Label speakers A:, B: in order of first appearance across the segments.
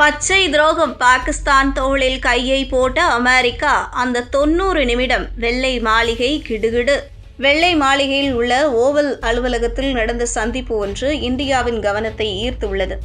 A: பச்சை துரோகம் பாகிஸ்தான் தோளில் கையை போட்ட அமெரிக்கா அந்த தொண்ணூறு நிமிடம் வெள்ளை மாளிகை கிடுகிடு. வெள்ளை மாளிகையில் உள்ள ஓவல் அலுவலகத்தில் நடந்த சந்திப்பு ஒன்று இந்தியாவின் கவனத்தை ஈர்த்துள்ளது.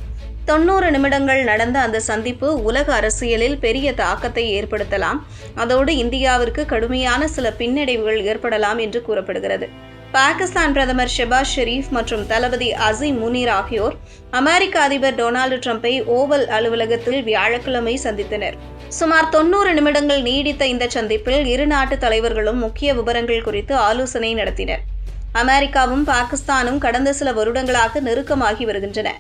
A: தொண்ணூறு நிமிடங்கள் நடந்த அந்த சந்திப்பு உலக அரசியலில் பெரிய தாக்கத்தை ஏற்படுத்தலாம். அதோடு இந்தியாவிற்கு கடுமையான சில பின்னடைவுகள் ஏற்படலாம் என்று கூறப்படுகிறது. பாகிஸ்தான் பிரதமர் ஷெபாஸ் ஷெரீப் மற்றும் தளபதி அசீம் முனீர் ஆகியோர் அமெரிக்க அதிபர் டொனால்டு ட்ரம்பை ஓவல் அலுவலகத்தில் வியாழக்கிழமை சந்தித்தனர். சுமார் தொண்ணூறு நிமிடங்கள் நீடித்த இந்த சந்திப்பில் இரு நாட்டு தலைவர்களும் முக்கிய விவரங்கள் குறித்து ஆலோசனை நடத்தினர். அமெரிக்காவும் பாகிஸ்தானும் கடந்த சில வருடங்களாக நெருக்கமாகி வருகின்றன.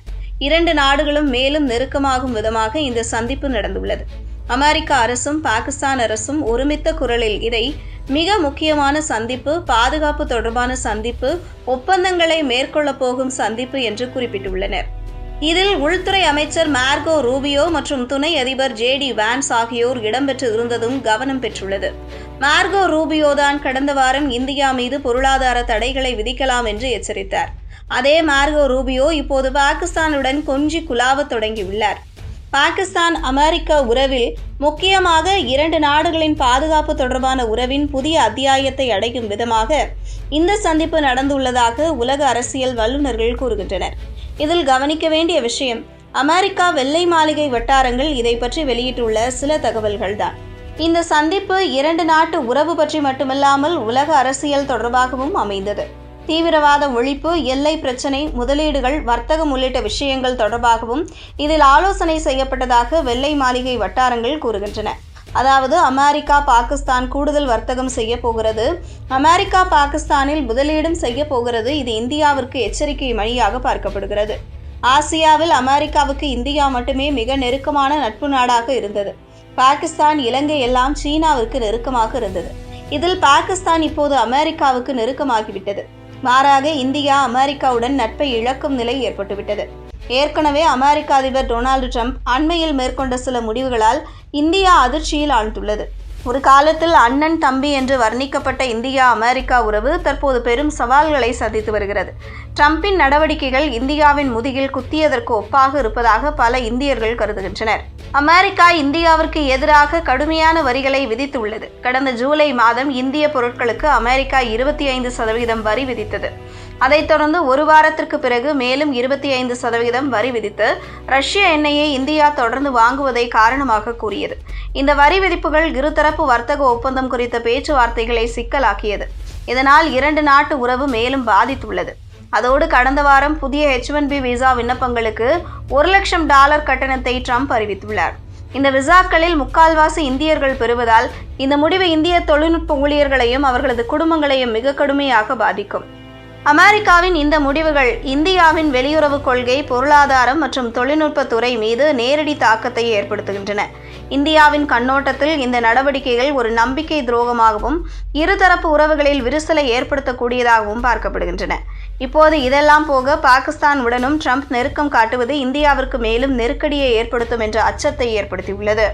A: இரண்டு நாடுகளும் மேலும் நெருக்கமாகும் விதமாக இந்த சந்திப்பு நடந்துள்ளது. அமெரிக்க அரசும் பாகிஸ்தான் அரசும் ஒருமித்த குரலில் இதை மிக முக்கியமான சந்திப்பு பாதுகாப்பு தொடர்பான சந்திப்பு ஒப்பந்தங்களை மேற்கொள்ளப் போகும் சந்திப்பு என்று குறிப்பிட்டுள்ளனர். இதில் உள்துறை அமைச்சர் மார்கோ ரூபியோ மற்றும் துணை அதிபர் ஜே டி வான்ஸ் ஆகியோர் இடம்பெற்று இருந்ததும் கவனம் பெற்றுள்ளது. மார்கோ ரூபியோ தான் கடந்த வாரம் இந்தியா மீது பொருளாதார தடைகளை விதிக்கலாம் என்று எச்சரித்தார். அதே மார்கோ ரூபியோ இப்போது பாகிஸ்தானுடன் கொஞ்சி குலாவத் தொடங்கியுள்ளார். பாகிஸ்தான் அமெரிக்க உறவில் முக்கியமாக இரண்டு நாடுகளின் பாதுகாப்பு தொடர்பான உறவின் புதிய அத்தியாயத்தை அடையும் விதமாக இந்த சந்திப்பு நடந்துள்ளதாக உலக அரசியல் வல்லுநர்கள் கூறுகின்றனர். இதில் கவனிக்க வேண்டிய விஷயம் அமெரிக்கா வெள்ளை மாளிகை வட்டாரங்கள் இதை பற்றி வெளியிட்டுள்ள சில தகவல்கள்தான். இந்த சந்திப்பு இரண்டு நாட்டு உறவு பற்றி மட்டுமல்லாமல் உலக அரசியல் தொடர்பாகவும் அமைந்தது. தீவிரவாத ஒழிப்பு எல்லை பிரச்சினை முதலீடுகள் வர்த்தகம் உள்ளிட்ட விஷயங்கள் தொடர்பாகவும் இதில் ஆலோசனை செய்யப்பட்டதாக வெள்ளை மாளிகை வட்டாரங்கள் கூறுகின்றன. அதாவது அமெரிக்கா பாகிஸ்தான் கூடுதல் வர்த்தகம் செய்ய போகிறது. அமெரிக்கா பாகிஸ்தானில் முதலீடும் செய்ய போகிறது. இது இந்தியாவிற்கு எச்சரிக்கை மணியாக பார்க்கப்படுகிறது. ஆசியாவில் அமெரிக்காவுக்கு இந்தியா மட்டுமே மிக நெருக்கமான நட்பு நாடாக இருந்தது. பாகிஸ்தான் இலங்கை எல்லாம் சீனாவிற்கு நெருக்கமாக இருந்தது. இதில் பாகிஸ்தான் இப்போது அமெரிக்காவுக்கு நெருக்கமாகிவிட்டது. மாறாக இந்தியா அமெரிக்காவுடன் நட்பை இழக்கும் நிலை ஏற்பட்டுவிட்டது. ஏற்கனவே அமெரிக்க அதிபர் டொனால்டு ட்ரம்ப் அண்மையில் மேற்கொண்ட சில முடிவுகளால் இந்தியா அதிர்ச்சியில் ஆழ்ந்துள்ளது. ஒரு காலத்தில் அண்ணன் தம்பி என்று வர்ணிக்கப்பட்ட இந்தியா அமெரிக்கா உறவு தற்போது பெரும் சவால்களை சந்தித்து வருகிறது. ட்ரம்பின் நடவடிக்கைகள் இந்தியாவின் முதுகில் குத்தியதற்கு ஒப்பாக இருப்பதாக பல இந்தியர்கள் கருதுகின்றனர். அமெரிக்கா இந்தியாவிற்கு எதிராக கடுமையான வரிகளை விதித்துள்ளது. கடந்த ஜூலை மாதம் இந்திய பொருட்களுக்கு அமெரிக்கா இருபத்தி ஐந்து சதவீதம் வரி விதித்தது. அதைத் தொடர்ந்து ஒரு வாரத்திற்கு பிறகு மேலும் இருபத்தி ஐந்து சதவீதம் வரி விதித்து ரஷ்ய எண்ணெயை இந்தியா தொடர்ந்து வாங்குவதை காரணமாக கூறியது. இந்த வரி விதிப்புகள் இருதரப்பு வர்த்தக ஒப்பந்தம் குறித்த பேச்சுவார்த்தைகளை சிக்கலாக்கியது. இதனால் இரண்டு நாட்டு உறவு மேலும் பாதித்துள்ளது. அதோடு கடந்த வாரம் புதிய ஹெச் ஒன் பி விசா விண்ணப்பங்களுக்கு ஒரு லட்சம் டாலர் கட்டணத்தை ட்ரம்ப் அறிவித்துள்ளார். இந்த விசாக்களில் முக்கால்வாசி இந்தியர்கள் பெறுவதால் இந்த முடிவு இந்திய தொழில்நுட்ப ஊழியர்களையும் அவர்களது குடும்பங்களையும் மிக கடுமையாக பாதிக்கும். அமெரிக்காவின் இந்த முடிவுகள் இந்தியாவின் வெளியுறவு கொள்கை பொருளாதாரம் மற்றும் தொழில்நுட்ப துறை மீது நேரடி தாக்கத்தை ஏற்படுத்துகின்றன. இந்தியாவின் கண்ணோட்டத்தில் இந்த நடவடிக்கைகள் ஒரு நம்பிக்கை துரோகமாகவும் இருதரப்பு உறவுகளில் விரிசலை ஏற்படுத்தக்கூடியதாகவும் பார்க்கப்படுகின்றன. இப்போது இதெல்லாம் போக பாகிஸ்தான் உடனும் ட்ரம்ப் நெருக்கம் காட்டுவது இந்தியாவிற்கு மேலும் நெருக்கடியை ஏற்படுத்தும் என்ற அச்சத்தை ஏற்படுத்தியுள்ளது.